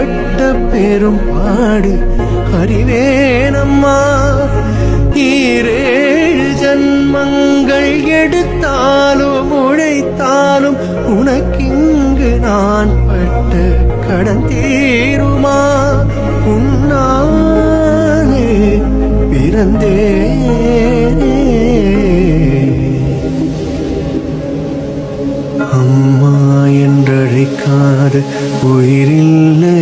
பட்ட பெரும் பாடு. அறிவேனம்மா ஈரேழு ஜன்மங்கள் எடுத்தாலும் உழைத்தாலும் உனக்கிங்கு நான் பட்ட கடன் தீருமா? உன்னானே பிறந்தேனே. அம்மா என்றழைக்காத உயிரில்லை.